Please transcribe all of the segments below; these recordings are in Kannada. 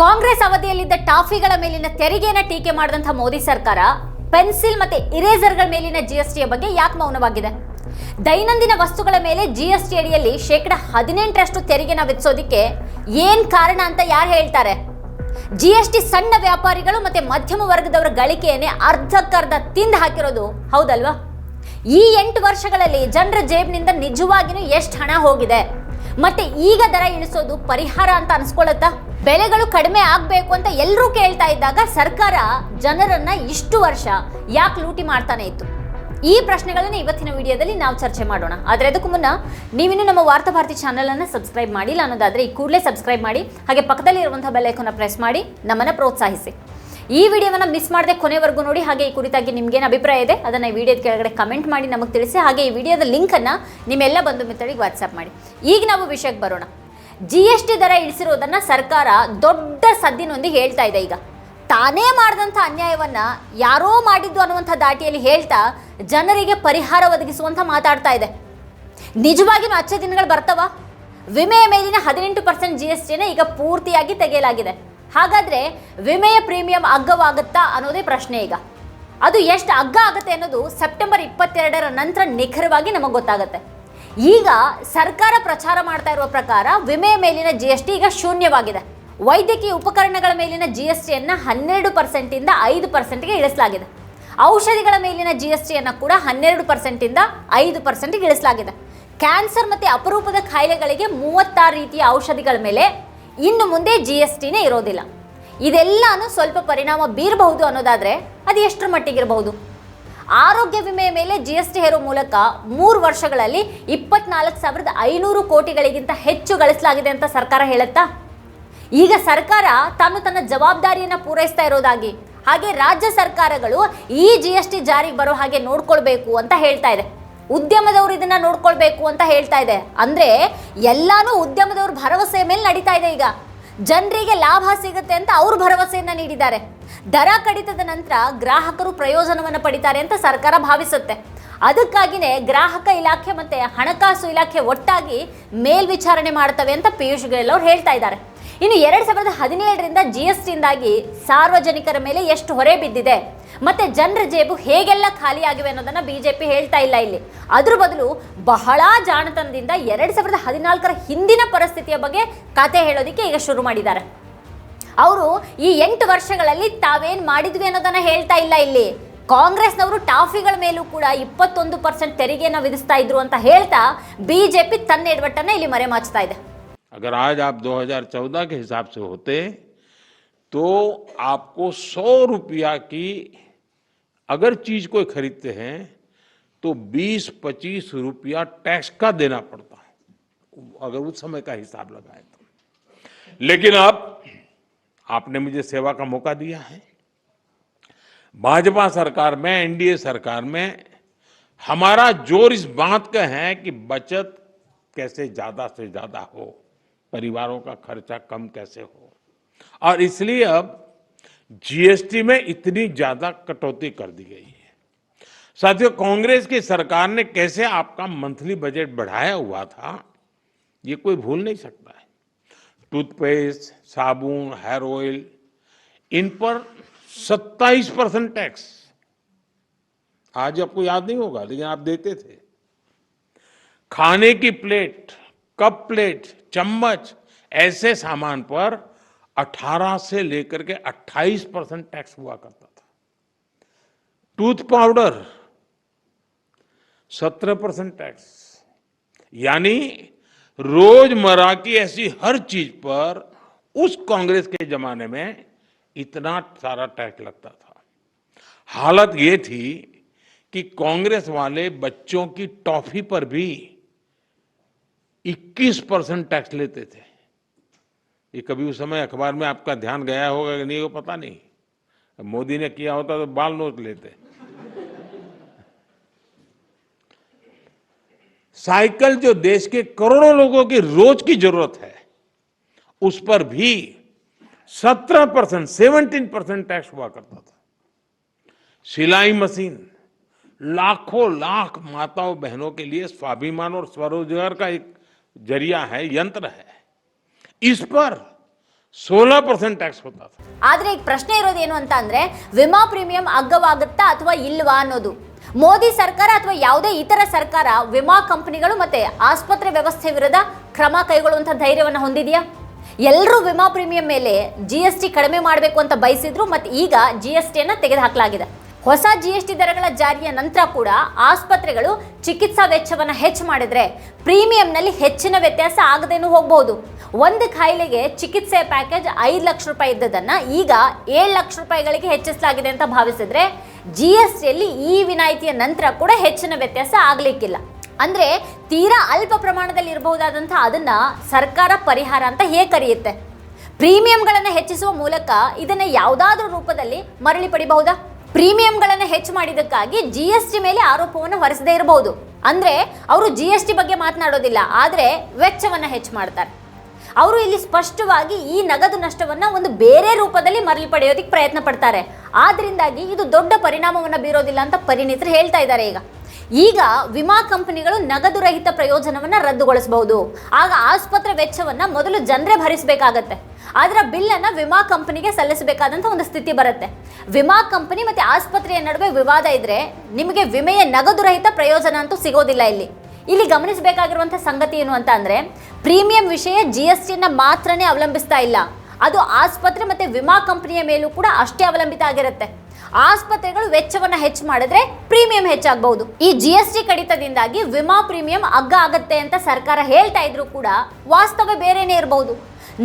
ಕಾಂಗ್ರೆಸ್ ಅವಧಿಯಲ್ಲಿದ್ದ ಟಾಫಿಗಳ ಮೇಲಿನ ತೆರಿಗೆನ ಟೀಕೆ ಮಾಡಿದಂಥ ಮೋದಿ ಸರ್ಕಾರ ಪೆನ್ಸಿಲ್ ಮತ್ತೆ ಇರೇಸರ್ಗಳ ಮೇಲಿನ ಜಿಎಸ್ಟಿಯ ಬಗ್ಗೆ ಯಾಕೆ ಮೌನವಾಗಿದೆ? ದೈನಂದಿನ ವಸ್ತುಗಳ ಮೇಲೆ ಜಿಎಸ್ಟಿ ಅಡಿಯಲ್ಲಿ ಶೇಕಡ ಹದಿನೆಂಟರಷ್ಟು ತೆರಿಗೆನ ವಿಧಿಸೋದಿಕ್ಕೆ ಏನ್ ಕಾರಣ ಅಂತ ಯಾರು ಹೇಳ್ತಾರೆ? ಜಿಎಸ್ಟಿ ಸಣ್ಣ ವ್ಯಾಪಾರಿಗಳು ಮತ್ತೆ ಮಧ್ಯಮ ವರ್ಗದವರ ಗಳಿಕೆಯನ್ನೇ ಅರ್ಧಕ್ಕರ್ಧ ತಿಂದು ಹಾಕಿರೋದು ಹೌದಲ್ವಾ? ಈ ಎಂಟು ವರ್ಷಗಳಲ್ಲಿ ಜನರ ಜೇಬ್ನಿಂದ ನಿಜವಾಗಿಯೂ ಎಷ್ಟು ಹಣ ಹೋಗಿದೆ? ಮತ್ತೆ ಈಗ ದರ ಇಳಿಸೋದು ಪರಿಹಾರ ಅಂತ ಅನ್ಸ್ಕೊಳತ್ತಾ ಬೆಲೆಗಳು ಕಡಿಮೆ ಆಗ್ಬೇಕು ಅಂತ ಎಲ್ಲರೂ ಕೇಳ್ತಾ ಇದ್ದಾಗ ಸರ್ಕಾರ ಜನರನ್ನ ಇಷ್ಟು ವರ್ಷ ಯಾಕೆ ಲೂಟಿ ಮಾಡ್ತಾನೆ ಇತ್ತು? ಈ ಪ್ರಶ್ನೆಗಳನ್ನ ಇವತ್ತಿನ ವಿಡಿಯೋದಲ್ಲಿ ನಾವು ಚರ್ಚೆ ಮಾಡೋಣ. ಆದರೆ ಅದಕ್ಕೂ ಮುನ್ನ ನೀವಿನ್ನು ನಮ್ಮ ವಾರ್ತಾ ಭಾರತಿ ಚಾನೆಲ್ ಅನ್ನ ಸಬ್ಸ್ಕ್ರೈಬ್ ಮಾಡಿಲ್ಲ ಅನ್ನೋದಾದ್ರೆ ಈ ಕೂಡಲೇ ಸಬ್ಸ್ಕ್ರೈಬ್ ಮಾಡಿ, ಹಾಗೆ ಪಕ್ಕದಲ್ಲಿ ಇರುವಂತಹ ಬೆಲ್ ಐಕಾನ್ ಪ್ರೆಸ್ ಮಾಡಿ, ನಮ್ಮನ್ನ ಪ್ರೋತ್ಸಾಹಿಸಿ. ಈ ವಿಡಿಯೋವನ್ನ ಮಿಸ್ ಮಾಡದೆ ಕೊನೆವರೆಗೂ ನೋಡಿ, ಹಾಗೆ ಈ ಕುರಿತಾಗಿ ನಿಮ್ಗೇನು ಅಭಿಪ್ರಾಯ ಇದೆ, ಅದನ್ನ ಈ ವಿಡಿಯೋದ ಕೆಳಗಡೆ ಕಮೆಂಟ್ ಮಾಡಿ ನಮಗೆ ತಿಳಿಸಿ, ಹಾಗೆ ಈ ವಿಡಿಯೋದ ಲಿಂಕ್ ಅನ್ನ ನಿಮ್ಮೆಲ್ಲ ಬಂಧು ಮಿತ್ರರಿಗೆ ವಾಟ್ಸಪ್ ಮಾಡಿ. ಈಗ ನಾವು ವಿಷಯಕ್ಕೆ ಬರೋಣ. ಜಿ ಎಸ್ ಟಿ ದರ ಇಳಿಸಿರೋದನ್ನು ಸರ್ಕಾರ ದೊಡ್ಡ ಸದ್ದಿನೊಂದಿಗೆ ಹೇಳ್ತಾ ಇದೆ ಈಗ. ತಾನೇ ಮಾಡಿದಂಥ ಅನ್ಯಾಯವನ್ನ ಯಾರೋ ಮಾಡಿದ್ದು ಅನ್ನುವಂಥ ದಾಟಿಯಲ್ಲಿ ಹೇಳ್ತಾ ಜನರಿಗೆ ಪರಿಹಾರ ಒದಗಿಸುವಂತ ಮಾತಾಡ್ತಾ ಇದೆ. ನಿಜವಾಗಿಯೂ ಅಚ್ಚೆ ದಿನಗಳು ಬರ್ತವ? ವಿಮೆಯ ಮೇಲಿನ ಹದಿನೆಂಟು ಪರ್ಸೆಂಟ್ ಜಿ ಎಸ್ ಟಿನ ಈಗ ಪೂರ್ತಿಯಾಗಿ ತೆಗೆಯಲಾಗಿದೆ. ಹಾಗಾದ್ರೆ ವಿಮೆಯ ಪ್ರೀಮಿಯಂ ಅಗ್ಗವಾಗುತ್ತಾ ಅನ್ನೋದೇ ಪ್ರಶ್ನೆ ಈಗ. ಅದು ಎಷ್ಟು ಅಗ್ಗ ಆಗುತ್ತೆ ಅನ್ನೋದು ಸೆಪ್ಟೆಂಬರ್ ಇಪ್ಪತ್ತೆರಡರ ನಂತರ ನಿಖರವಾಗಿ ನಮಗೆ ಗೊತ್ತಾಗುತ್ತೆ. ಈಗ ಸರ್ಕಾರ ಪ್ರಚಾರ ಮಾಡ್ತಾ ಇರುವ ಪ್ರಕಾರ ವಿಮೆಯ ಮೇಲಿನ ಜಿ ಎಸ್ ಟಿ ಈಗ ಶೂನ್ಯವಾಗಿದೆ. ವೈದ್ಯಕೀಯ ಉಪಕರಣಗಳ ಮೇಲಿನ ಜಿ ಎಸ್ ಟಿಯನ್ನು ಹನ್ನೆರಡು ಪರ್ಸೆಂಟಿಂದ ಐದು ಪರ್ಸೆಂಟ್ಗೆ ಇಳಿಸಲಾಗಿದೆ. ಔಷಧಿಗಳ ಮೇಲಿನ ಜಿ ಎಸ್ ಟಿಯನ್ನು ಕೂಡ ಹನ್ನೆರಡು ಪರ್ಸೆಂಟಿಂದ ಐದು ಪರ್ಸೆಂಟ್ಗೆ ಇಳಿಸಲಾಗಿದೆ. ಕ್ಯಾನ್ಸರ್ ಮತ್ತು ಅಪರೂಪದ ಖಾಯಿಲೆಗಳಿಗೆ ಮೂವತ್ತಾರು ರೀತಿಯ ಔಷಧಿಗಳ ಮೇಲೆ ಇನ್ನು ಮುಂದೆ ಜಿ ಎಸ್ ಟಿನೇ ಇರೋದಿಲ್ಲ. ಇದೆಲ್ಲನೂ ಸ್ವಲ್ಪ ಪರಿಣಾಮ ಬೀರಬಹುದು ಅನ್ನೋದಾದರೆ ಅದು ಎಷ್ಟರ ಮಟ್ಟಿಗಿರಬಹುದು? ಆರೋಗ್ಯ ವಿಮೆಯ ಮೇಲೆ ಜಿ ಎಸ್ ಟಿ ಹೇರೋ ಮೂಲಕ ಮೂರು ವರ್ಷಗಳಲ್ಲಿ ಇಪ್ಪತ್ನಾಲ್ಕು ಸಾವಿರದ ಐನೂರು ಕೋಟಿಗಳಿಗಿಂತ ಹೆಚ್ಚು ಗಳಿಸಲಾಗಿದೆ ಅಂತ ಸರ್ಕಾರ ಹೇಳುತ್ತಾ? ಈಗ ಸರ್ಕಾರ ತಾನು ತನ್ನ ಜವಾಬ್ದಾರಿಯನ್ನು ಪೂರೈಸ್ತಾ ಇರೋದಾಗಿ, ಹಾಗೆ ರಾಜ್ಯ ಸರ್ಕಾರಗಳು ಈ ಜಿ ಎಸ್ ಟಿ ಜಾರಿಗೆ ಬರೋ ಹಾಗೆ ನೋಡ್ಕೊಳ್ಬೇಕು ಅಂತ ಹೇಳ್ತಾ ಇದೆ. ಉದ್ಯಮದವರು ಇದನ್ನ ನೋಡ್ಕೊಳ್ಬೇಕು ಅಂತ ಹೇಳ್ತಾ ಇದೆ. ಅಂದ್ರೆ ಎಲ್ಲಾನು ಉದ್ಯಮದವ್ರ ಭರವಸೆ ಮೇಲೆ ನಡೀತಾ ಇದೆ ಈಗ. ಜನರಿಗೆ ಲಾಭ ಸಿಗುತ್ತೆ ಅಂತ ಅವರು ಭರವಸೆಯನ್ನ ನೀಡಿದ್ದಾರೆ. ದರ ಕಡಿತದ ನಂತರ ಗ್ರಾಹಕರು ಪ್ರಯೋಜನವನ್ನು ಪಡಿತಾರೆ ಅಂತ ಸರ್ಕಾರ ಭಾವಿಸುತ್ತೆ. ಅದಕ್ಕಾಗಿನೇ ಗ್ರಾಹಕ ಇಲಾಖೆ ಮತ್ತೆ ಹಣಕಾಸು ಇಲಾಖೆ ಒಟ್ಟಾಗಿ ಮೇಲ್ವಿಚಾರಣೆ ಮಾಡ್ತವೆ ಅಂತ ಪಿಯೂಷ್ ಗೋಯಲ್ ಅವರು ಹೇಳ್ತಾ ಇದ್ದಾರೆ. ಇನ್ನು ಎರಡು ಸಾವಿರದ ಹದಿನೇಳರಿಂದ ಜಿ ಎಸ್ ಟಿಯಿಂದಾಗಿ ಸಾರ್ವಜನಿಕರ ಮೇಲೆ ಎಷ್ಟು ಹೊರೆ ಬಿದ್ದಿದೆ ಮತ್ತೆ ಜನರ ಜೇಬು ಹೇಗೆಲ್ಲ ಖಾಲಿ ಆಗಿವೆ ಅನ್ನೋದನ್ನ ಬಿಜೆಪಿ ಹೇಳ್ತಾ ಇಲ್ಲ ಇಲ್ಲಿ ಅದ್ರ ಬದಲು ಬಹಳ ಜಾಣತನದಿಂದ ಎರಡ್ ಸಾವಿರದ ಹದಿನಾಲ್ಕರ ಹಿಂದಿನ ಪರಿಸ್ಥಿತಿಯ ಬಗ್ಗೆ ಕತೆ ಹೇಳೋದಕ್ಕೆ ಈಗ ಶುರು ಮಾಡಿದ್ದಾರೆ ಅವರು ಈ ಎಂಟು ವರ್ಷಗಳಲ್ಲಿ ತಾವೇನ್ ಮಾಡಿದ್ವಿ ಅನ್ನೋದನ್ನ ಹೇಳ್ತಾ ಇಲ್ಲ ಇಲ್ಲಿ ಕಾಂಗ್ರೆಸ್ನವರು ಟಾಫಿಗಳ ಮೇಲೂ ಕೂಡ ಇಪ್ಪತ್ತೊಂದು ಪರ್ಸೆಂಟ್ ತೆರಿಗೆಯನ್ನು ವಿಧಿಸ್ತಾ ಇದ್ರು ಅಂತ ಹೇಳ್ತಾ ಬಿಜೆಪಿ ತನ್ನ ಎಡವಟ್ಟನ್ನ ಇಲ್ಲಿ ಮರೆಮಾಚ್ತಾ ಇದೆ अगर आज आप 2014 के हिसाब से होते तो आपको सौ रुपया की अगर चीज़ कोई खरीदते हैं तो 20-25 रुपया टैक्स का देना पड़ता है। अगर उस समय का हिसाब लगाए तो। लेकिन अब आपने मुझे सेवा का मौका दिया है। भाजपा सरकार में, एनडीए सरकार में हमारा ज़ोर इस बात का है कि बचत कैसे ज़्यादा से ज़्यादा हो, परिवारों का खर्चा कम कैसे हो। और इसलिए अब जीएसटी में इतनी ज़्यादा कटौती कर दी गई है। साथियों, कांग्रेस की सरकार ने कैसे आपका मंथली बजट बढ़ाया हुआ था, ये कोई भूल नहीं सकता है। टूथपेस्ट, साबुन, हेयर ऑयल, इन पर 27 परसेंट टैक्स। आज आपको याद नहीं होगा, लेकिन आप देते थे। खाने की प्लेट, कप प्लेट, चम्मच, ऐसे सामान पर 18 से लेकर के 28 परसेंट टैक्स हुआ करता था। Tooth powder 17 percent tax. यानी रोज़मर्रा की ऐसी हर चीज़ पर उस कांग्रेस के जमाने में इतना सारा टैक्स लगता था। हालत ये थी कि कांग्रेस वाले बच्चों की टॉफी पर भी 21 परसेंट टैक्स लेते थे। ये कभी उस समय अखबार में आपका ध्यान गया होगा कि नहीं, वो पता नहीं। मोदी ने किया होता तो बाल नोट लेते। साइकिल जो देश के करोड़ों लोगों की रोज की ज़रूरत है, उस पर भी 17 परसेंट सेवनटीन परसेंट टैक्स हुआ करता था। सिलाई मशीन, लाखों लाख माताओं बहनों के लिए स्वाभिमान और स्वरोजगार का एक ज़रिया है, यंत्र है। इस पर 16 परसेंट टैक्स होता था ಆದ್ರೆ ಈಗ ಪ್ರಶ್ನೆ ಇರೋದೇನು ಅಂತ ಅಂದ್ರೆ ವಿಮಾ ಪ್ರೀಮಿಯಂ ಅಗ್ಗವಾಗುತ್ತಾ ಅಥವಾ ಇಲ್ವಾ ಅನ್ನೋದು ಮೋದಿ ಸರ್ಕಾರ ಅಥವಾ ಯಾವುದೇ ಇತರ ಸರ್ಕಾರ ವಿಮಾ ಕಂಪನಿಗಳು ಮತ್ತೆ ಆಸ್ಪತ್ರೆ ವ್ಯವಸ್ಥೆ ವಿರುದ್ಧ ಕ್ರಮ ಕೈಗೊಳ್ಳುವಂತ ಧೈರ್ಯವನ್ನು ಹೊಂದಿದೆಯಾ ಎಲ್ಲರೂ ವಿಮಾ ಪ್ರೀಮಿಯಂ ಮೇಲೆ ಜಿ ಎಸ್ ಟಿ ಕಡಿಮೆ ಮಾಡಬೇಕು ಅಂತ ಬಯಸಿದ್ರು ಮತ್ತೆ ಈಗ ಜಿ ಎಸ್ ಟಿಯನ್ನು ತೆಗೆದುಹಾಕಲಾಗಿದೆ ಹೊಸ ಜಿ ಎಸ್ ಟಿ ದರಗಳ ಜಾರಿಯ ನಂತರ ಕೂಡ ಆಸ್ಪತ್ರೆಗಳು ಚಿಕಿತ್ಸಾ ವೆಚ್ಚವನ್ನು ಹೆಚ್ಚು ಮಾಡಿದ್ರೆ ಪ್ರೀಮಿಯಂನಲ್ಲಿ ಹೆಚ್ಚಿನ ವ್ಯತ್ಯಾಸ ಆಗದೇನೂ ಹೋಗಬಹುದು ಒಂದು ಕಾಯಿಲೆಗೆ ಚಿಕಿತ್ಸೆ ಪ್ಯಾಕೇಜ್ ಐದು ಲಕ್ಷ ರೂಪಾಯಿ ಇದ್ದದನ್ನು ಈಗ ಏಳು ಲಕ್ಷ ರೂಪಾಯಿಗಳಿಗೆ ಹೆಚ್ಚಿಸಲಾಗಿದೆ ಅಂತ ಭಾವಿಸಿದ್ರೆ ಜಿ ಎಸ್ ಟಿಯಲ್ಲಿ ಈ ವಿನಾಯಿತಿಯ ನಂತರ ಕೂಡ ಹೆಚ್ಚಿನ ವ್ಯತ್ಯಾಸ ಆಗಲಿಕ್ಕಿಲ್ಲ. ಅಂದರೆ ತೀರಾ ಅಲ್ಪ ಪ್ರಮಾಣದಲ್ಲಿ ಇರಬಹುದಾದಂಥ ಅದನ್ನು ಸರ್ಕಾರ ಪರಿಹಾರ ಅಂತ ಹೇಗೆ ಕರೆಯುತ್ತೆ? ಪ್ರೀಮಿಯಂಗಳನ್ನು ಹೆಚ್ಚಿಸುವ ಮೂಲಕ ಇದನ್ನು ಯಾವುದಾದ್ರೂ ರೂಪದಲ್ಲಿ ಮರಳಿ ಪಡಿಬಹುದಾ? ಪ್ರೀಮಿಯಂಗಳನ್ನು ಹೆಚ್ಚು ಮಾಡಿದ್ದಕ್ಕಾಗಿ ಜಿ ಎಸ್ ಟಿ ಮೇಲೆ ಆರೋಪವನ್ನು ಹೊರಿಸದೇ ಇರಬಹುದು. ಅಂದರೆ ಅವರು ಜಿ ಎಸ್ ಟಿ ಬಗ್ಗೆ ಮಾತನಾಡೋದಿಲ್ಲ, ಆದರೆ ವೆಚ್ಚವನ್ನು ಹೆಚ್ಚು ಮಾಡ್ತಾರೆ. ಅವರು ಇಲ್ಲಿ ಸ್ಪಷ್ಟವಾಗಿ ಈ ನಗದು ನಷ್ಟವನ್ನ ಒಂದು ಬೇರೆ ರೂಪದಲ್ಲಿ ಮರಳಿ ಪಡೆಯೋದಕ್ಕೆ ಪ್ರಯತ್ನ ಪಡ್ತಾರೆ. ಆದ್ರಿಂದಾಗಿ ಇದು ದೊಡ್ಡ ಪರಿಣಾಮವನ್ನು ಬೀರೋದಿಲ್ಲ ಅಂತ ಪರಿಣಿತರು ಹೇಳ್ತಾ ಇದ್ದಾರೆ ಈಗ. ಈಗ ವಿಮಾ ಕಂಪನಿಗಳು ನಗದು ರಹಿತ ಪ್ರಯೋಜನವನ್ನ ರದ್ದುಗೊಳಿಸಬಹುದು. ಆಗ ಆಸ್ಪತ್ರೆ ವೆಚ್ಚವನ್ನ ಮೊದಲು ಜನರೇ ಭರಿಸಬೇಕಾಗತ್ತೆ. ಅದರ ಬಿಲ್ಲನ್ನು ವಿಮಾ ಕಂಪನಿಗೆ ಸಲ್ಲಿಸಬೇಕಾದಂಥ ಒಂದು ಸ್ಥಿತಿ ಬರುತ್ತೆ. ವಿಮಾ ಕಂಪನಿ ಮತ್ತೆ ಆಸ್ಪತ್ರೆಯ ನಡುವೆ ವಿವಾದ ಇದ್ರೆ ನಿಮಗೆ ವಿಮೆಯ ನಗದು ರಹಿತ ಪ್ರಯೋಜನ ಅಂತೂ ಸಿಗೋದಿಲ್ಲ ಇಲ್ಲಿ. ಇಲ್ಲಿ ಗಮನಿಸಬೇಕಾಗಿರುವಂಥ ಸಂಗತಿ ಏನು ಅಂತ ಅಂದರೆ, ಪ್ರೀಮಿಯಂ ವಿಷಯ ಜಿ ಎಸ್ ಟಿನ ಮಾತ್ರನೇ ಅವಲಂಬಿಸ್ತಾ ಇಲ್ಲ. ಅದು ಆಸ್ಪತ್ರೆ ಮತ್ತು ವಿಮಾ ಕಂಪನಿಯ ಮೇಲೂ ಕೂಡ ಅಷ್ಟೇ ಅವಲಂಬಿತ ಆಗಿರುತ್ತೆ. ಆಸ್ಪತ್ರೆಗಳು ವೆಚ್ಚವನ್ನು ಹೆಚ್ಚು ಮಾಡಿದ್ರೆ ಪ್ರೀಮಿಯಂ ಹೆಚ್ಚಾಗಬಹುದು. ಈ ಜಿ ಎಸ್ ಟಿ ಕಡಿತದಿಂದಾಗಿ ವಿಮಾ ಪ್ರೀಮಿಯಂ ಅಗ್ಗ ಆಗತ್ತೆ ಅಂತ ಸರ್ಕಾರ ಹೇಳ್ತಾ ಇದ್ರು ಕೂಡ ವಾಸ್ತವ ಬೇರೆನೇ ಇರಬಹುದು.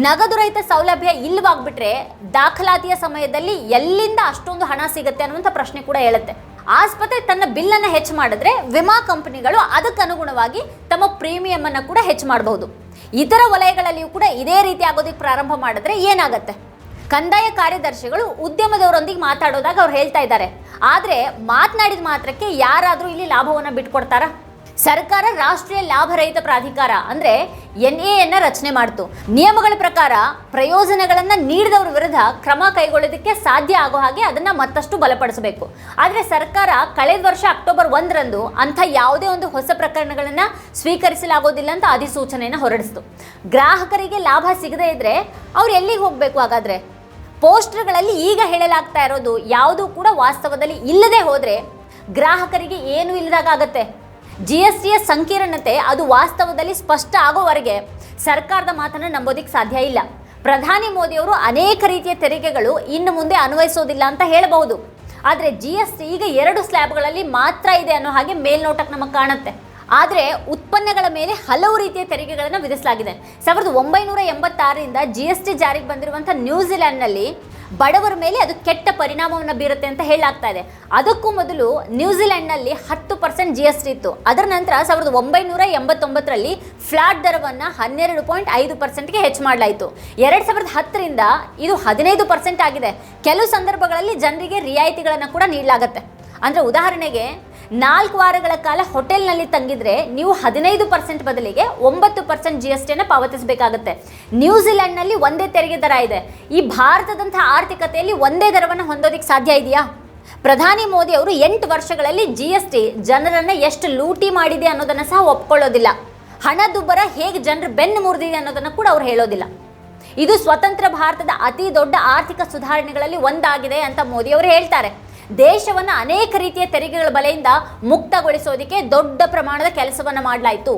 ನಗದು ರಹಿತ ಸೌಲಭ್ಯ ಇಲ್ಲವಾಗ್ಬಿಟ್ರೆ ದಾಖಲಾತಿಯ ಸಮಯದಲ್ಲಿ ಎಲ್ಲಿಂದ ಅಷ್ಟೊಂದು ಹಣ ಸಿಗುತ್ತೆ ಅನ್ನುವಂಥ ಪ್ರಶ್ನೆ ಕೂಡ ಹೇಳುತ್ತೆ ಆಸ್ಪತ್ರೆ ತನ್ನ ಬಿಲ್ಲನ್ನು ಹೆಚ್ಚು ಮಾಡಿದ್ರೆ ವಿಮಾ ಕಂಪನಿಗಳು ಅದಕ್ಕೆ ಅನುಗುಣವಾಗಿ ತಮ್ಮ ಪ್ರೀಮಿಯಂ ಅನ್ನು ಕೂಡ ಹೆಚ್ಚು ಮಾಡಬಹುದು. ಇತರ ವಲಯಗಳಲ್ಲಿಯೂ ಕೂಡ ಇದೇ ರೀತಿ ಆಗೋದಕ್ಕೆ ಪ್ರಾರಂಭ ಮಾಡಿದ್ರೆ ಏನಾಗುತ್ತೆ? ಕಂದಾಯ ಕಾರ್ಯದರ್ಶಿಗಳು ಉದ್ಯಮದವರೊಂದಿಗೆ ಮಾತಾಡೋದಾಗ ಅವ್ರು ಹೇಳ್ತಾ ಇದ್ದಾರೆ. ಆದರೆ ಮಾತನಾಡಿದ ಮಾತ್ರಕ್ಕೆ ಯಾರಾದರೂ ಇಲ್ಲಿ ಲಾಭವನ್ನು ಬಿಟ್ಕೊಡ್ತಾರಾ? ಸರ್ಕಾರ ರಾಷ್ಟ್ರೀಯ ಲಾಭರಹಿತ ಪ್ರಾಧಿಕಾರ ಅಂದ್ರೆ ಎನ್ ಎನ್ನ ರಚನೆ ಮಾಡಿತು. ನಿಯಮಗಳ ಪ್ರಕಾರ ಪ್ರಯೋಜನಗಳನ್ನ ನೀಡಿದವರ ವಿರುದ್ಧ ಕ್ರಮ ಕೈಗೊಳ್ಳೋದಕ್ಕೆ ಸಾಧ್ಯ ಆಗೋ ಹಾಗೆ ಅದನ್ನ ಮತ್ತಷ್ಟು ಬಲಪಡಿಸಬೇಕು. ಆದರೆ ಸರ್ಕಾರ ಕಳೆದ ವರ್ಷ ಅಕ್ಟೋಬರ್ ಒಂದರಂದು ಅಂಥ ಯಾವುದೇ ಒಂದು ಹೊಸ ಪ್ರಕರಣಗಳನ್ನ ಸ್ವೀಕರಿಸಲಾಗೋದಿಲ್ಲ ಅಂತ ಅಧಿಸೂಚನೆಯನ್ನು ಹೊರಡಿಸಿತು. ಗ್ರಾಹಕರಿಗೆ ಲಾಭ ಸಿಗದೇ ಇದ್ರೆ ಅವ್ರು ಎಲ್ಲಿಗೆ ಹೋಗಬೇಕು ಹಾಗಾದ್ರೆ? ಪೋಸ್ಟರ್ಗಳಲ್ಲಿ ಈಗ ಹೇಳಲಾಗ್ತಾ ಇರೋದು ಯಾವುದೂ ಕೂಡ ವಾಸ್ತವದಲ್ಲಿ ಇಲ್ಲದೆ ಹೋದ್ರೆ ಗ್ರಾಹಕರಿಗೆ ಏನು ಇಲ್ಲದಾಗತ್ತೆ ಜಿ ಎಸ್ ಟಿಯ ಸಂಕೀರ್ಣತೆ ಅದು ವಾಸ್ತವದಲ್ಲಿ ಸ್ಪಷ್ಟ ಆಗೋವರೆಗೆ ಸರ್ಕಾರದ ಮಾತನ್ನು ನಂಬೋದಿಕ್ಕೆ ಸಾಧ್ಯ ಇಲ್ಲ. ಪ್ರಧಾನಿ ಮೋದಿಯವರು ಅನೇಕ ರೀತಿಯ ತೆರಿಗೆಗಳು ಇನ್ನು ಮುಂದೆ ಅನ್ವಯಿಸೋದಿಲ್ಲ ಅಂತ ಹೇಳಬಹುದು. ಆದರೆ ಜಿ ಎಸ್ ಟಿ ಈಗ ಎರಡು ಸ್ಲ್ಯಾಬ್ಗಳಲ್ಲಿ ಮಾತ್ರ ಇದೆ ಅನ್ನೋ ಹಾಗೆ ಮೇಲ್ನೋಟಕ್ಕೆ ನಮಗೆ ಕಾಣುತ್ತೆ. ಆದರೆ ಉತ್ಪನ್ನಗಳ ಮೇಲೆ ಹಲವು ರೀತಿಯ ತೆರಿಗೆಗಳನ್ನು ವಿಧಿಸಲಾಗಿದೆ. ಸಾವಿರದ ಒಂಬೈನೂರ ಎಂಬತ್ತಾರರಿಂದ ಜಿ ಎಸ್ ಟಿ ಜಾರಿಗೆ ಬಂದಿರುವಂಥ ನ್ಯೂಜಿಲೆಂಡ್ನಲ್ಲಿ ಬಡವರ ಮೇಲೆ ಅದು ಕೆಟ್ಟ ಪರಿಣಾಮವನ್ನು ಬೀರುತ್ತೆ ಅಂತ ಹೇಳಲಾಗ್ತಾ ಇದೆ. ಅದಕ್ಕೂ ಮೊದಲು ನ್ಯೂಜಿಲೆಂಡ್ನಲ್ಲಿ ಹತ್ತು ಪರ್ಸೆಂಟ್ ಜಿ ಎಸ್ ಟಿ ಇತ್ತು. ಅದರ ನಂತರ ಸಾವಿರದ ಒಂಬೈನೂರ ಎಂಬತ್ತೊಂಬತ್ತರಲ್ಲಿ ಫ್ಲಾಟ್ ದರವನ್ನು ಹನ್ನೆರಡು ಪಾಯಿಂಟ್ ಐದು ಪರ್ಸೆಂಟ್ಗೆ ಹೆಚ್ಚು ಮಾಡಲಾಯಿತು. ಎರಡು ಸಾವಿರದ ಹತ್ತರಿಂದ ಇದು ಹದಿನೈದು ಪರ್ಸೆಂಟ್ ಆಗಿದೆ. ಕೆಲವು ಸಂದರ್ಭಗಳಲ್ಲಿ ಜನರಿಗೆ ರಿಯಾಯಿತಿಗಳನ್ನು ಕೂಡ ನೀಡಲಾಗುತ್ತೆ. ಅಂದರೆ ಉದಾಹರಣೆಗೆ ನಾಲ್ಕು ವಾರಗಳ ಕಾಲ ಹೋಟೆಲ್ನಲ್ಲಿ ತಂಗಿದ್ರೆ ನೀವು ಹದಿನೈದು ಪರ್ಸೆಂಟ್ ಬದಲಿಗೆ ಒಂಬತ್ತು ಪರ್ಸೆಂಟ್ ಜಿ ಎಸ್ ಟಿಯನ್ನು ಪಾವತಿಸಬೇಕಾಗುತ್ತೆ. ನ್ಯೂಜಿಲೆಂಡ್ನಲ್ಲಿ ಒಂದೇ ತೆರಿಗೆ ದರ ಇದೆ. ಈ ಭಾರತದಂಥ ಆರ್ಥಿಕತೆಯಲ್ಲಿ ಒಂದೇ ದರವನ್ನು ಹೊಂದೋದಕ್ಕೆ ಸಾಧ್ಯ ಇದೆಯಾ? ಪ್ರಧಾನಿ ಮೋದಿ ಅವರು ಎಂಟು ವರ್ಷಗಳಲ್ಲಿ ಜಿ ಎಸ್ ಟಿ ಜನರನ್ನು ಎಷ್ಟು ಲೂಟಿ ಮಾಡಿದೆ ಅನ್ನೋದನ್ನು ಸಹ ಒಪ್ಕೊಳ್ಳೋದಿಲ್ಲ. ಹಣದುಬ್ಬರ ಹೇಗೆ ಜನರು ಬೆನ್ನು ಮುರಿದಿದೆ ಅನ್ನೋದನ್ನು ಕೂಡ ಅವ್ರು ಹೇಳೋದಿಲ್ಲ. ಇದು ಸ್ವತಂತ್ರ ಭಾರತದ ಅತಿ ದೊಡ್ಡ ಆರ್ಥಿಕ ಸುಧಾರಣೆಗಳಲ್ಲಿ ಒಂದಾಗಿದೆ ಅಂತ ಮೋದಿ ಅವರು ಹೇಳ್ತಾರೆ. ದೇಶವನ್ನು ಅನೇಕ ರೀತಿಯ ತೆರಿಗೆಗಳ ಬಲೆಯಿಂದ ಮುಕ್ತಗೊಳಿಸೋದಕ್ಕೆ ದೊಡ್ಡ ಪ್ರಮಾಣದ ಕೆಲಸವನ್ನು ಮಾಡಲಾಯಿತು.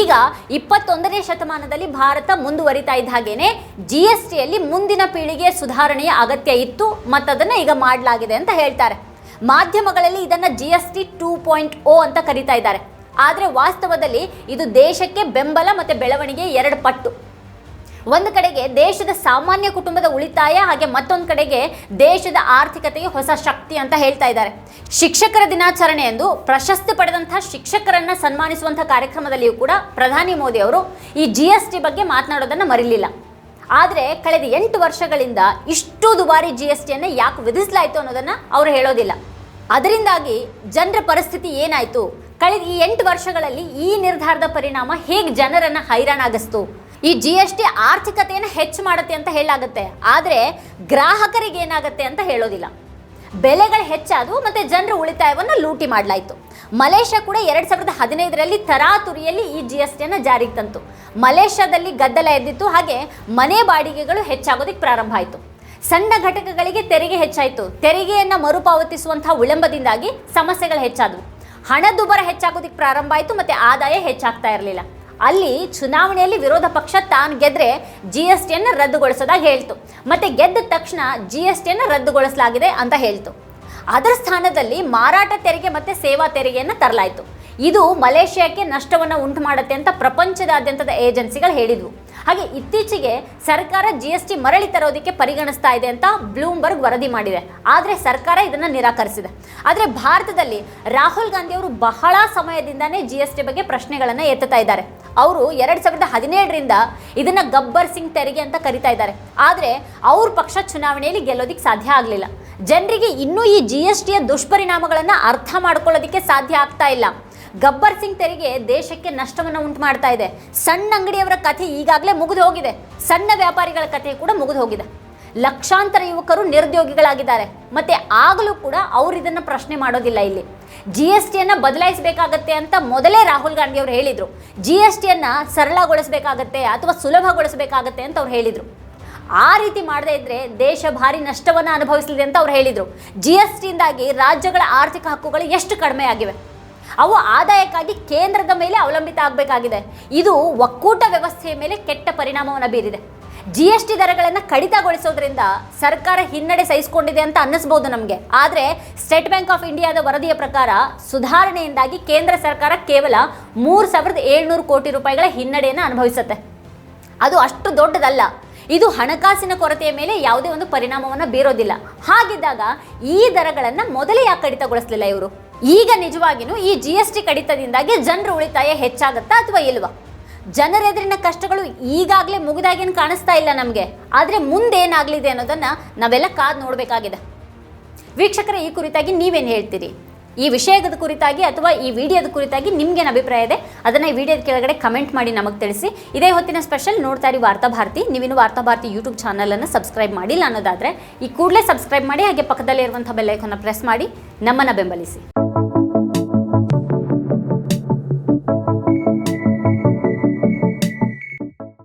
ಈಗ ಇಪ್ಪತ್ತೊಂದನೇ ಶತಮಾನದಲ್ಲಿ ಭಾರತ ಮುಂದುವರಿತಾ ಇದ್ದ ಹಾಗೇನೆ ಜಿ ಎಸ್ ಟಿಯಲ್ಲಿ ಮುಂದಿನ ಪೀಳಿಗೆಯ ಸುಧಾರಣೆಯ ಅಗತ್ಯ ಇತ್ತು ಮತ್ತದನ್ನು ಈಗ ಮಾಡಲಾಗಿದೆ ಅಂತ ಹೇಳ್ತಾರೆ. ಮಾಧ್ಯಮಗಳಲ್ಲಿ ಇದನ್ನು G S T two point O ಅಂತ ಕರೀತಾ ಇದ್ದಾರೆ. ಆದರೆ ವಾಸ್ತವದಲ್ಲಿ ಇದು ದೇಶಕ್ಕೆ ಬೆಂಬಲ ಮತ್ತು ಬೆಳವಣಿಗೆ ಎರಡು ಪಟ್ಟು. ಒಂದು ಕಡೆಗೆ ದೇಶದ ಸಾಮಾನ್ಯ ಕುಟುಂಬದ ಉಳಿತಾಯ ಹಾಗೆ ಮತ್ತೊಂದು ಕಡೆಗೆ ದೇಶದ ಆರ್ಥಿಕತೆಗೆ ಹೊಸ ಶಕ್ತಿ ಅಂತ ಹೇಳ್ತಾ ಇದ್ದಾರೆ. ಶಿಕ್ಷಕರ ದಿನಾಚರಣೆ ಎಂದು ಪ್ರಶಸ್ತಿ ಪಡೆದಂತಹ ಶಿಕ್ಷಕರನ್ನ ಸನ್ಮಾನಿಸುವಂತಹ ಕಾರ್ಯಕ್ರಮದಲ್ಲಿಯೂ ಕೂಡ ಪ್ರಧಾನಿ ಮೋದಿ ಅವರು ಈ ಜಿ ಎಸ್ ಟಿ ಬಗ್ಗೆ ಮಾತನಾಡೋದನ್ನ ಮರಿಲಿಲ್ಲ. ಆದರೆ ಕಳೆದ ಎಂಟು ವರ್ಷಗಳಿಂದ ಇಷ್ಟು ದುಬಾರಿ ಜಿ ಎಸ್ ಟಿಯನ್ನು ಯಾಕೆ ವಿಧಿಸಲಾಯಿತು ಅನ್ನೋದನ್ನ ಅವರು ಹೇಳೋದಿಲ್ಲ. ಅದರಿಂದಾಗಿ ಜನರ ಪರಿಸ್ಥಿತಿ ಏನಾಯಿತು? ಕಳೆದ ಈ ಎಂಟು ವರ್ಷಗಳಲ್ಲಿ ಈ ನಿರ್ಧಾರದ ಪರಿಣಾಮ ಹೇಗೆ ಜನರನ್ನ ಹೈರಾಣಾಗಿಸ್ತು? ಈ ಜಿ ಎಸ್ ಟಿ ಆರ್ಥಿಕತೆಯನ್ನು ಹೆಚ್ಚು ಮಾಡುತ್ತೆ ಅಂತ ಹೇಳಾಗುತ್ತೆ ಆದರೆ ಗ್ರಾಹಕರಿಗೆ ಏನಾಗುತ್ತೆ ಅಂತ ಹೇಳೋದಿಲ್ಲ. ಬೆಲೆಗಳು ಹೆಚ್ಚಾದವು ಮತ್ತು ಜನರ ಉಳಿತಾಯವನ್ನು ಲೂಟಿ ಮಾಡಲಾಯಿತು. ಮಲೇಷ್ಯಾ ಕೂಡ ಎರಡು ಸಾವಿರದ ಹದಿನೈದರಲ್ಲಿ ತರಾತುರಿಯಲ್ಲಿ ಈ ಜಿ ಎಸ್ ಟಿಯನ್ನು ಜಾರಿಗೆ ತಂತು. ಮಲೇಷ್ಯಾದಲ್ಲಿ ಗದ್ದಲ ಎದ್ದಿತ್ತು, ಹಾಗೆ ಮನೆ ಬಾಡಿಗೆಗಳು ಹೆಚ್ಚಾಗೋದಕ್ಕೆ ಪ್ರಾರಂಭ ಆಯಿತು. ಸಣ್ಣ ಘಟಕಗಳಿಗೆ ತೆರಿಗೆ ಹೆಚ್ಚಾಯಿತು. ತೆರಿಗೆಯನ್ನು ಮರುಪಾವತಿಸುವಂತಹ ವಿಳಂಬದಿಂದಾಗಿ ಸಮಸ್ಯೆಗಳು ಹೆಚ್ಚಾದವು. ಹಣದುಬ್ಬರ ಹೆಚ್ಚಾಗೋದಕ್ಕೆ ಪ್ರಾರಂಭ ಆಯಿತು, ಮತ್ತು ಆದಾಯ ಹೆಚ್ಚಾಗ್ತಾ ಇರಲಿಲ್ಲ. ಅಲ್ಲಿ ಚುನಾವಣೆಯಲ್ಲಿ ವಿರೋಧ ಪಕ್ಷ ತಾನು ಗೆದ್ರೆ ಜಿ ಎಸ್ ಟಿಯನ್ನು ರದ್ದುಗೊಳಿಸೋದಾಗಿ ಹೇಳ್ತು. ಮತ್ತೆ ಗೆದ್ದ ತಕ್ಷಣ ಜಿ ಎಸ್ ಟಿಯನ್ನು ರದ್ದುಗೊಳಿಸಲಾಗಿದೆ ಅಂತ ಹೇಳ್ತು. ಅದರ ಸ್ಥಾನದಲ್ಲಿ ಮಾರಾಟ ತೆರಿಗೆ ಮತ್ತೆ ಸೇವಾ ತೆರಿಗೆಯನ್ನು ತರಲಾಯಿತು. ಇದು ಮಲೇಷ್ಯಾಕ್ಕೆ ನಷ್ಟವನ್ನು ಉಂಟು ಮಾಡುತ್ತೆ ಅಂತ ಪ್ರಪಂಚದಾದ್ಯಂತದ ಏಜೆನ್ಸಿಗಳು ಹೇಳಿದ್ವು. ಹಾಗೆ ಇತ್ತೀಚೆಗೆ ಸರ್ಕಾರ ಜಿ ಎಸ್ ಟಿ ಮರಳಿ ತರೋದಕ್ಕೆ ಪರಿಗಣಿಸ್ತಾ ಇದೆ ಅಂತ ಬ್ಲೂಮ್ಬರ್ಗ್ ವರದಿ ಮಾಡಿದೆ. ಆದರೆ ಸರ್ಕಾರ ಇದನ್ನು ನಿರಾಕರಿಸಿದೆ. ಆದರೆ ಭಾರತದಲ್ಲಿ ರಾಹುಲ್ ಗಾಂಧಿ ಅವರು ಬಹಳ ಸಮಯದಿಂದಾನೇ ಜಿ ಎಸ್ ಟಿ ಬಗ್ಗೆ ಪ್ರಶ್ನೆಗಳನ್ನು ಎತ್ತುತ್ತಾ ಇದ್ದಾರೆ. ಅವರು ಎರಡು ಸಾವಿರದ ಹದಿನೇಳರಿಂದ ಇದನ್ನ ಗಬ್ಬರ್ ಸಿಂಗ್ ತೆರಿಗೆ ಅಂತ ಕರಿತಾ ಇದ್ದಾರೆ. ಆದರೆ ಅವ್ರ ಪಕ್ಷ ಚುನಾವಣೆಯಲ್ಲಿ ಗೆಲ್ಲೋದಿಕ್ಕೆ ಸಾಧ್ಯ ಆಗಲಿಲ್ಲ. ಜನರಿಗೆ ಇನ್ನೂ ಈ ಜಿ ಎಸ್ ಟಿಯ ದುಷ್ಪರಿಣಾಮಗಳನ್ನು ಅರ್ಥ ಮಾಡ್ಕೊಳ್ಳೋದಕ್ಕೆ ಸಾಧ್ಯ ಆಗ್ತಾ ಇಲ್ಲ. ಗಬ್ಬರ್ ಸಿಂಗ್ ತೆರಿಗೆ ದೇಶಕ್ಕೆ ನಷ್ಟವನ್ನು ಉಂಟು ಮಾಡ್ತಾ ಇದೆ. ಸಣ್ಣ ಅಂಗಡಿಯವರ ಕಥೆ ಈಗಾಗಲೇ ಮುಗಿದು ಹೋಗಿದೆ. ಸಣ್ಣ ವ್ಯಾಪಾರಿಗಳ ಕಥೆ ಕೂಡ ಮುಗಿದು ಹೋಗಿದೆ. ಲಕ್ಷಾಂತರ ಯುವಕರು ನಿರುದ್ಯೋಗಿಗಳಾಗಿದ್ದಾರೆ. ಮತ್ತೆ ಆಗಲೂ ಕೂಡ ಅವರು ಇದನ್ನು ಪ್ರಶ್ನೆ ಮಾಡೋದಿಲ್ಲ ಇಲ್ಲಿ. ಜಿ ಎಸ್ ಟಿಯನ್ನು ಬದಲಾಯಿಸಬೇಕಾಗತ್ತೆ ಅಂತ ಮೊದಲೇ ರಾಹುಲ್ ಗಾಂಧಿ ಅವರು ಹೇಳಿದರು. ಜಿ ಎಸ್ ಟಿಯನ್ನು ಸರಳಗೊಳಿಸಬೇಕಾಗತ್ತೆ ಅಥವಾ ಸುಲಭಗೊಳಿಸಬೇಕಾಗತ್ತೆ ಅಂತ ಅವ್ರು ಹೇಳಿದರು. ಆ ರೀತಿ ಮಾಡದೇ ಇದ್ದರೆ ದೇಶ ಭಾರಿ ನಷ್ಟವನ್ನು ಅನುಭವಿಸಲಿದೆ ಅಂತ ಅವ್ರು ಹೇಳಿದರು. ಜಿ ಎಸ್ ಟಿಯಿಂದಾಗಿ ರಾಜ್ಯಗಳ ಆರ್ಥಿಕ ಹಕ್ಕುಗಳು ಎಷ್ಟು ಕಡಿಮೆ ಆಗಿವೆ? ಅವು ಆದಾಯಕ್ಕಾಗಿ ಕೇಂದ್ರದ ಮೇಲೆ ಅವಲಂಬಿತ ಆಗಬೇಕಾಗಿದೆ. ಇದು ಒಕ್ಕೂಟ ವ್ಯವಸ್ಥೆಯ ಮೇಲೆ ಕೆಟ್ಟ ಪರಿಣಾಮವನ್ನು ಬೀರಿದೆ. ಜಿ ಎಸ್ ಟಿ ದರಗಳನ್ನು ಕಡಿತಗೊಳಿಸೋದ್ರಿಂದ ಸರ್ಕಾರ ಹಿನ್ನಡೆ ಸಹಿಸಿಕೊಂಡಿದೆ ಅಂತ ಅನ್ನಿಸ್ಬೋದು ನಮಗೆ. ಆದರೆ ಸ್ಟೇಟ್ ಬ್ಯಾಂಕ್ ಆಫ್ ಇಂಡಿಯಾದ ವರದಿಯ ಪ್ರಕಾರ ಸುಧಾರಣೆಯಿಂದಾಗಿ ಕೇಂದ್ರ ಸರ್ಕಾರ ಕೇವಲ ಮೂರು ಸಾವಿರದ ಏಳ್ನೂರು ಕೋಟಿ ರೂಪಾಯಿಗಳ ಹಿನ್ನಡೆಯನ್ನು ಅನುಭವಿಸುತ್ತೆ. ಅದು ಅಷ್ಟು ದೊಡ್ಡದಲ್ಲ. ಇದು ಹಣಕಾಸಿನ ಕೊರತೆಯ ಮೇಲೆ ಯಾವುದೇ ಒಂದು ಪರಿಣಾಮವನ್ನು ಬೀರೋದಿಲ್ಲ. ಹಾಗಿದ್ದಾಗ ಈ ದರಗಳನ್ನು ಮೊದಲೇ ಯಾಕೆ ಕಡಿತಗೊಳಿಸಲಿಲ್ಲ ಇವರು? ಈಗ ನಿಜವಾಗಿಯೂ ಈ ಜಿ ಎಸ್ ಟಿ ಕಡಿತದಿಂದಾಗಿ ಜನರ ಉಳಿತಾಯ ಹೆಚ್ಚಾಗುತ್ತಾ ಅಥವಾ ಇಲ್ವಾ? ಜನರೆದುರಿನ ಕಷ್ಟಗಳು ಈಗಾಗಲೇ ಮುಗಿದಾಗೇನು ಕಾಣಿಸ್ತಾ ಇಲ್ಲ ನಮಗೆ. ಆದರೆ ಮುಂದೇನಾಗಲಿದೆ ಅನ್ನೋದನ್ನು ನಾವೆಲ್ಲ ಕಾದು ನೋಡಬೇಕಾಗಿದೆ. ವೀಕ್ಷಕರೇ, ಈ ಕುರಿತಾಗಿ ನೀವೇನು ಹೇಳ್ತೀರಿ? ಈ ವಿಷಯದ ಕುರಿತಾಗಿ ಅಥವಾ ಈ ವಿಡಿಯೋದ ಕುರಿತಾಗಿ ನಿಮಗೇನು ಅಭಿಪ್ರಾಯ ಇದೆ? ಅದನ್ನು ಈ ವಿಡಿಯೋದ ಕೆಳಗಡೆ ಕಮೆಂಟ್ ಮಾಡಿ ನಮಗೆ ತಿಳಿಸಿ. ಇದೇ ಹೊತ್ತಿನ ಸ್ಪೆಷಲ್ ನೋಡ್ತಾ ಇರಿ ವಾರ್ತಾ ಭಾರತಿ. ನೀವಿನ್ನು ವಾರ್ತಾ ಭಾರತಿ ಯೂಟ್ಯೂಬ್ ಚಾನಲನ್ನು ಸಬ್ಸ್ಕ್ರೈಬ್ ಮಾಡಿಲ್ಲ ಅನ್ನೋದಾದರೆ ಈ ಕೂಡಲೇ ಸಬ್ಸ್ಕ್ರೈಬ್ ಮಾಡಿ, ಹಾಗೆ ಪಕ್ಕದಲ್ಲಿರುವಂಥ ಬೆಲ್ಲೈಕನ್ನು ಪ್ರೆಸ್ ಮಾಡಿ ನಮ್ಮನ್ನು ಬೆಂಬಲಿಸಿ.